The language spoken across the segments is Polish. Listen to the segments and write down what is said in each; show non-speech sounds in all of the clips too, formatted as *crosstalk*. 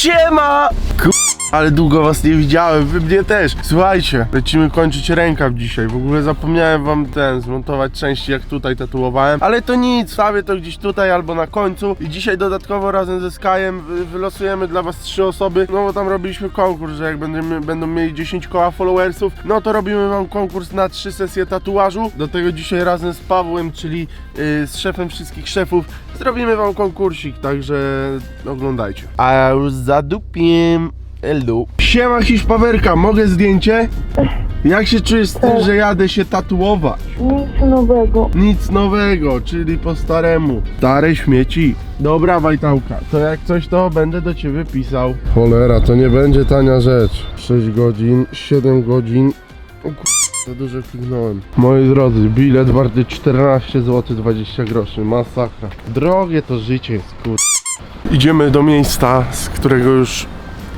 Siema! Ale długo was nie widziałem, wy mnie też. Słuchajcie, lecimy kończyć rękaw dzisiaj. W ogóle zapomniałem wam ten zmontować części jak tutaj tatuowałem. Ale to nic, stawię to gdzieś tutaj albo na końcu. I dzisiaj dodatkowo razem ze Skyem wy- wylosujemy dla was trzy osoby. No bo tam robiliśmy konkurs, że jak będziemy, będą mieli 10 koła followersów, no to robimy wam konkurs na trzy sesje tatuażu. Do tego dzisiaj razem z Pawłem, czyli yy, z szefem wszystkich szefów, zrobimy wam konkursik, także oglądajcie. A już za dupiem. Elu. Siema Hiszpawerka, mogę zdjęcie? Jak się czujesz z tym, że jadę się tatuować? Nic nowego. Nic nowego, czyli po staremu. Stare śmieci. Dobra Wajtałka, to jak coś to będę do ciebie pisał. Cholera, to nie będzie tania rzecz. 6 godzin, 7 godzin. O kur... Za dużo kliknąłem. Moi drodzy, bilet warty 14 zł 20 groszy. Masakra. Drogie to życie jest kur... Idziemy do miejsca, z którego już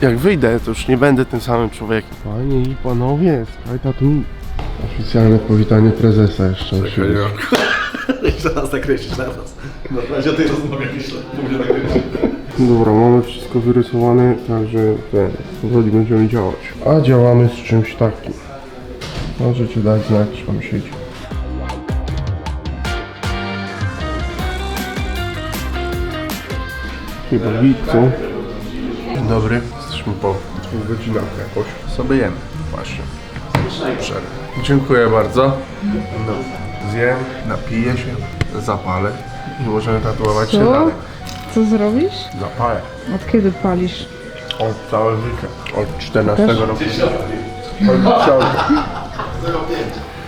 jak wyjdę, to już nie będę tym samym człowiekiem. Panie i panowie, skajta tu. Oficjalne powitanie prezesa jeszcze. musi być. Zaraz nakreślisz, zaraz. Na razie o tej rozmowie myślę. Mówię nakreślić. Dobra, mamy wszystko wyrysowane, także ten, powoli będziemy działać. A działamy z czymś takim. Możecie dać znać, czy wam siedzi. Chyba co? Dzień dobry, jesteśmy po dwóch godzinach jakoś. Sobie jemy, właśnie. Przerwę. Dziękuję bardzo. No, zjem, napiję się, zapalę i możemy tatuować się Co? dalej. Co zrobisz? Zapalę. Od kiedy palisz? Od całe życie. Od 14 roku. Od całe.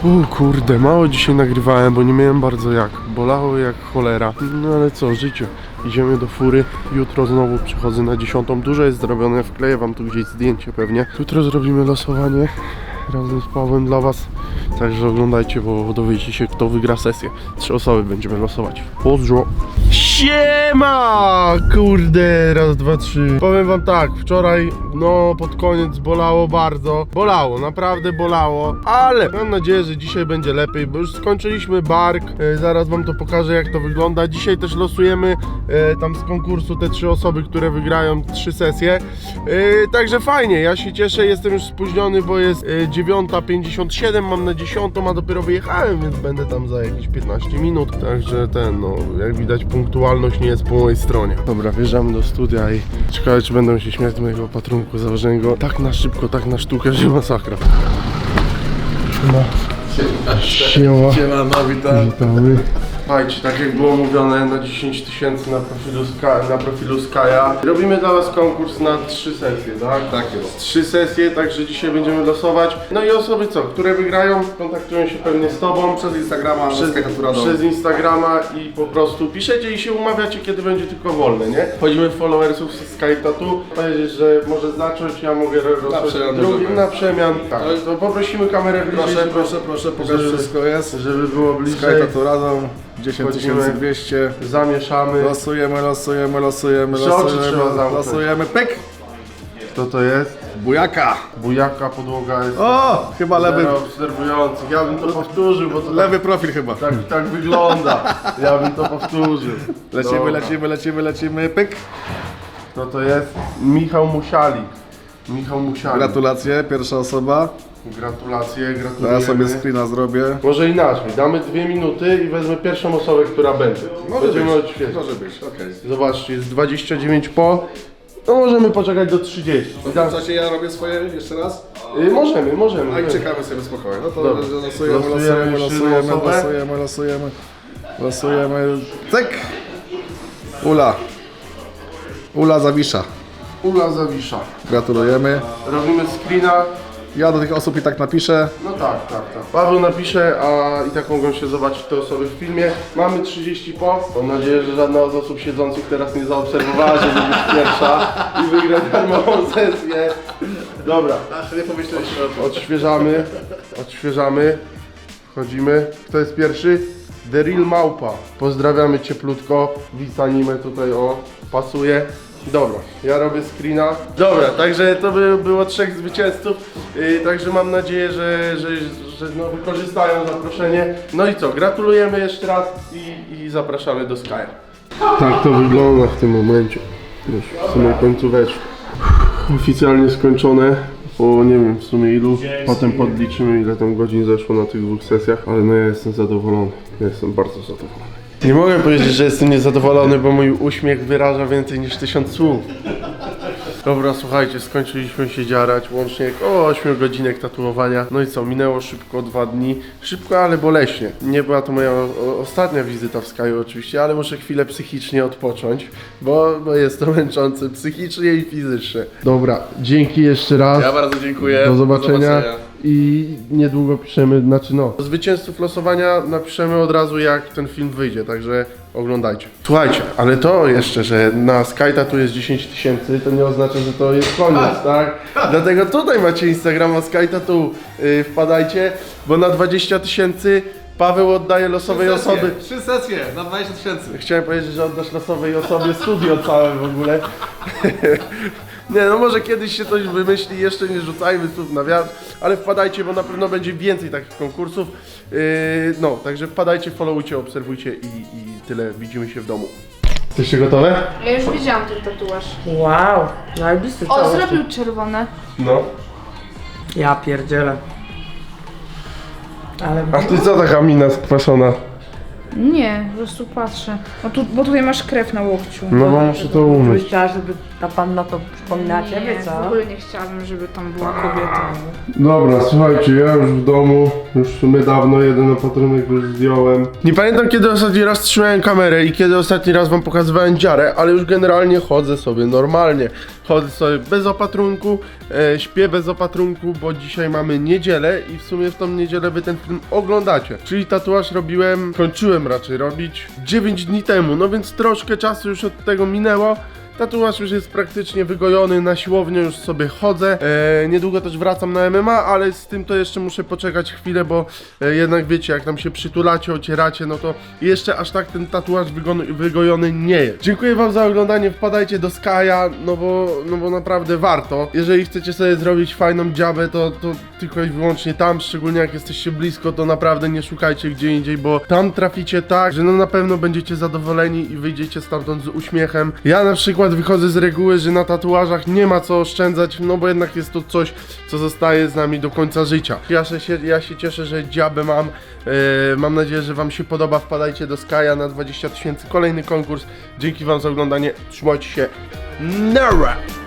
O kurde, mało dzisiaj nagrywałem, bo nie miałem bardzo jak. Bolało jak cholera. No ale co, życie. Idziemy do fury. Jutro znowu przychodzę na 10. Dużo jest zrobione, wkleję wam tu gdzieś zdjęcie pewnie. Jutro zrobimy losowanie razem z Pawłem dla was. Także oglądajcie, bo dowiecie się kto wygra sesję. Trzy osoby będziemy losować. Pozdro. Siema! Kurde, raz, dwa, trzy. Powiem wam tak, wczoraj, no pod koniec bolało bardzo. Bolało, naprawdę bolało, ale mam nadzieję, że dzisiaj będzie lepiej, bo już skończyliśmy bark. E, zaraz wam to pokażę, jak to wygląda. Dzisiaj też losujemy e, tam z konkursu te trzy osoby, które wygrają trzy sesje. E, także fajnie, ja się cieszę, jestem już spóźniony, bo jest e, 9.57, mam na 10, a dopiero wyjechałem, więc będę tam za jakieś 15 minut. Także ten, no, jak widać, punktualność nie jest po mojej stronie. Dobra, wjeżdżamy do studia i ciekawe, czy będą się śmiać z mojego patrunku założonego tak na szybko, tak na sztukę, że masakra. No. Siema. Siema, no witam. Witamy. Słuchajcie, tak jak było mówione, na 10 tysięcy na profilu, Sky, na profilu Skya. Robimy dla Was konkurs na trzy sesje, tak? Tak jest. Trzy sesje, także dzisiaj będziemy losować. No i osoby co, które wygrają, kontaktują się pewnie z Tobą. Przez Instagrama, Przez, przez Instagrama i po prostu piszecie i się umawiacie, kiedy będzie tylko wolne, nie? Wchodzimy w followersów z Sky Tattoo. Powiedzieć, że może zacząć, ja mogę rozpocząć drugim na przemian. Tak, to poprosimy kamerę bliżej, Proszę, proszę, proszę, pokaż żeby- wszystko jest. żeby było bliżej. Sky Tattoo razem, 10 Wchodzimy. 200. Zamieszamy. Losujemy, losujemy, losujemy, Jeszcze oczy losujemy, trzeba zamknąć. losujemy, pyk! Kto to jest? Bujaka! Bujaka podłoga jest. O, chyba lewy, Zero obserwujących. Ja bym to powtórzył, bo to lewy profil chyba. tak, tak, tak wygląda. Ja bym to powtórzył. Lecimy, Dobra. lecimy, lecimy, lecimy, pyk! Kto to jest? Michał Musialik. Michał Musialik. Gratulacje, pierwsza osoba. Gratulacje, gratulujemy. Zaraz sobie screena zrobię. Może inaczej, damy dwie minuty i wezmę pierwszą osobę, która będzie. Będziemy odświeżać. może być, okej. Zobaczcie, jest 29 po. No możemy poczekać do 30. W tym czasie ja robię swoje jeszcze raz. Y, możemy, możemy. A i czekamy sobie spokojnie. No to Dobra. losujemy, Losujemy losujemy, losujemy, osobę. losujemy, losujemy, losujemy. Cyk! Ula. Ula Zawisza. Ula Zawisza. Gratulujemy. Robimy screena. Ja do tych osób i tak napiszę. No tak, tak, tak. Paweł napisze, a i tak mogą się zobaczyć te osoby w filmie. Mamy 30 po. Mam nadzieję, że żadna z osób siedzących teraz nie zaobserwowała, żeby być pierwsza i wygrać darmową sesję. Dobra, nie pomyśleliśmy o odświeżamy, odświeżamy. Wchodzimy. Kto jest pierwszy? The Real Małpa. Pozdrawiamy cieplutko. Wisanimę tutaj, o, pasuje. Dobra, ja robię screena. Dobra, także to by było trzech zwycięzców. Yy, także mam nadzieję, że, że, że no, wykorzystają zaproszenie. No i co, gratulujemy jeszcze raz i, i zapraszamy do Sky. Tak to wygląda w tym momencie. Już w samej końcóweczce. oficjalnie skończone. Po nie wiem w sumie ilu, potem podliczymy ile tam godzin zeszło na tych dwóch sesjach, ale no ja jestem zadowolony, ja jestem bardzo zadowolony. Nie mogę powiedzieć, że jestem niezadowolony, bo mój uśmiech wyraża więcej niż tysiąc słów. Dobra, słuchajcie, skończyliśmy się dziarać, łącznie około 8 godzinek tatuowania. No i co, minęło szybko dwa dni. Szybko, ale boleśnie. Nie była to moja o, ostatnia wizyta w Skyu oczywiście, ale muszę chwilę psychicznie odpocząć, bo, bo jest to męczące psychicznie i fizycznie. Dobra, dzięki jeszcze raz. Ja bardzo dziękuję. Do zobaczenia. I niedługo piszemy, znaczy no. Zwycięzców losowania napiszemy od razu jak ten film wyjdzie, także oglądajcie. Słuchajcie, ale to jeszcze, że na Skyta tu jest 10 tysięcy, to nie oznacza, że to jest koniec, tak? Dlatego tutaj macie Instagrama Skyta, tu yy, wpadajcie, bo na 20 tysięcy Paweł oddaje losowej osoby. Trzy sesje na 20 tysięcy. Chciałem powiedzieć, że oddasz losowej osobie studio całe w ogóle. *laughs* Nie, no może kiedyś się coś wymyśli, jeszcze nie rzucajmy słów na wiatr, ale wpadajcie, bo na pewno będzie więcej takich konkursów. Yy, no, także wpadajcie, followujcie, obserwujcie i, i tyle. Widzimy się w domu. Jesteście gotowe? Ja już widziałam ten tatuaż. Wow, zajebisty O, zrobił czerwone. No. Ja pierdzielę. Ale A ty co taka mina skwaszona? Nie, po prostu patrzę. No tu, bo tutaj masz krew na łokciu. No bo muszę to umyć. chciała, żeby ta panna to przypomina ciebie, w co? ogóle nie chciałabym, żeby tam była kobieta. Dobra, słuchajcie, ja już w domu, już w sumie dawno jeden opatrunek już zdjąłem. Nie pamiętam kiedy ostatni raz trzymałem kamerę i kiedy ostatni raz wam pokazywałem dziarę, ale już generalnie chodzę sobie normalnie. Chodzę sobie bez opatrunku, e, śpię bez opatrunku, bo dzisiaj mamy niedzielę i w sumie w tą niedzielę wy ten film oglądacie. Czyli tatuaż robiłem, kończyłem raczej robić 9 dni temu, no więc troszkę czasu już od tego minęło. Tatuaż już jest praktycznie wygojony, na siłownię już sobie chodzę. E, niedługo też wracam na MMA, ale z tym to jeszcze muszę poczekać chwilę, bo e, jednak wiecie, jak tam się przytulacie, ocieracie, no to jeszcze aż tak ten tatuaż wygojony nie jest. Dziękuję wam za oglądanie, wpadajcie do Skaja, no bo, no bo naprawdę warto. Jeżeli chcecie sobie zrobić fajną dziabę, to, to tylko i wyłącznie tam, szczególnie jak jesteście blisko, to naprawdę nie szukajcie gdzie indziej, bo tam traficie tak, że no na pewno będziecie zadowoleni i wyjdziecie stamtąd z uśmiechem. Ja na przykład wychodzę z reguły, że na tatuażach nie ma co oszczędzać, no bo jednak jest to coś, co zostaje z nami do końca życia. Ja się, ja się cieszę, że dziabę mam. E, mam nadzieję, że wam się podoba. Wpadajcie do Skaja na 20 tysięcy. Kolejny konkurs. Dzięki wam za oglądanie. Trzymajcie się. Nara!